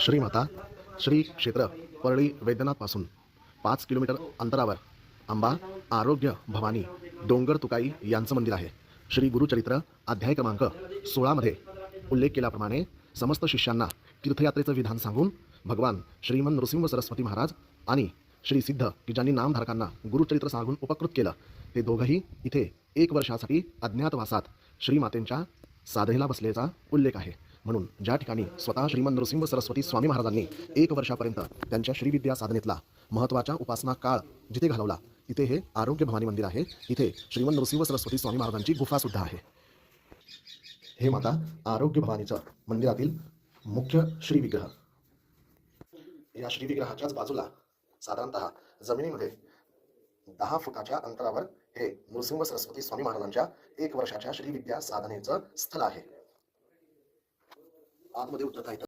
श्रीमाता श्री क्षेत्र परळी वैद्यनाथपासून पाच किलोमीटर अंतरावर अंबा आरोग्य भवानी डोंगर तुकाई यांचं मंदिर आहे. श्री गुरुचरित्र अध्याय क्रमांक सोळामध्ये उल्लेख केल्याप्रमाणे समस्त शिष्यांना तीर्थयात्रेचं विधान सांगून भगवान श्रीमन नृसिंह सरस्वती महाराज आणि श्री सिद्ध की ज्यांनी नामधारकांना गुरुचरित्र सांगून उपकृत केलं ते दोघंही इथे एक वर्षासाठी अज्ञातवासात श्रीमातेंच्या साधनेला बसल्याचा उल्लेख आहे. म्हणून ज्या ठिकाणी स्वतः श्रीमंत नृसिंह सरस्वती स्वामी महाराजांनी एक वर्षापर्यंत त्यांच्या श्रीविद्या साधनेतला महत्त्वाच्या उपासना काळ जिथे घालवला तिथे हे आरोग्य भवानी मंदिर आहे. इथे श्रीमंत नृसिंह सरस्वती स्वामी महाराजांची गुफा सुद्धा आहे. हे माता आरोग्य भवानीचं मंदिरातील मुख्य श्रीविग्रह. या श्रीविग्रहाच्याच बाजूला साधारणतः जमिनीमध्ये दहा फुटाच्या अंतरावर हे नृसिंह सरस्वती स्वामी महाराजांच्या एक वर्षाच्या श्रीविद्या साधनेचं स्थळ आहे. आतमध्ये उतरता येतं.